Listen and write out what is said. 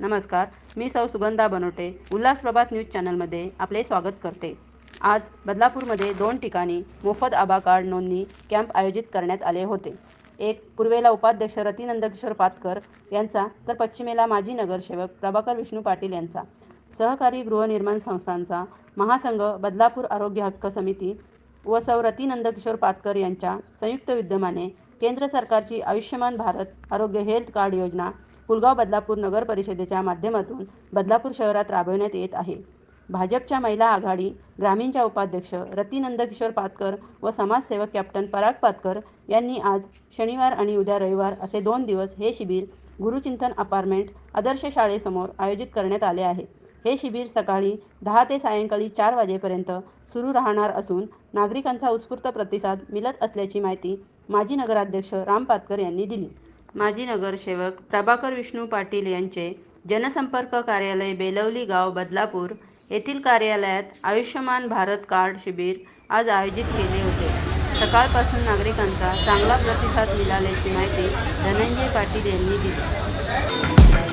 नमस्कार मी सौ सुगंधा बनोटे उल्हास प्रभात न्यूज चॅनलमध्ये आपले स्वागत करते. आज बदलापूरमध्ये दोन ठिकाणी मोफत आभा कार्ड नोंदणी कॅम्प आयोजित करण्यात आले होते. एक पूर्वेला उपाध्यक्ष रतिनंदकिशोर पातकर यांचा तर पश्चिमेला माजी नगरसेवक प्रभाकर विष्णू पाटील यांचा. सहकारी गृहनिर्माण संस्थांचा महासंघ बदलापूर आरोग्य हक्क समिती व सौ रतिनंदकिशोर पातकर यांच्या संयुक्त विद्यमाने केंद्र सरकारची आयुष्यमान भारत आरोग्य हेल्थ कार्ड योजना पुलगाव बदलापूर नगर परिषदेच्या माध्यमातून बदलापूर शहरात राबविण्यात येत आहे. भाजपच्या महिला आघाडी ग्रामीणच्या उपाध्यक्ष रतिनंदकिशोर पातकर व समाजसेवक कॅप्टन पराग पातकर यांनी आज शनिवार आणि उद्या रविवार असे दोन दिवस हे शिबिर गुरुचिंतन अपार्टमेंट आदर्श शाळेसमोर आयोजित करण्यात आले आहे. हे शिबिर सकाळी दहा ते सायंकाळी चार वाजेपर्यंत सुरू राहणार असून नागरिकांचा उत्स्फूर्त प्रतिसाद मिळत असल्याची माहिती माजी नगराध्यक्ष राम पातकर यांनी दिली. माजी नगरसेवक प्रभाकर विष्णू पाटील यांचे जनसंपर्क कार्यालय बेलवली गाव बदलापूर येथील कार्यालयात आयुष्यमान भारत कार्ड शिबिर आज आयोजित केले होते. सकाळपासून नागरिकांचा चांगला प्रतिसाद मिळाल्याची माहिती धनंजय पाटील यांनी दिली.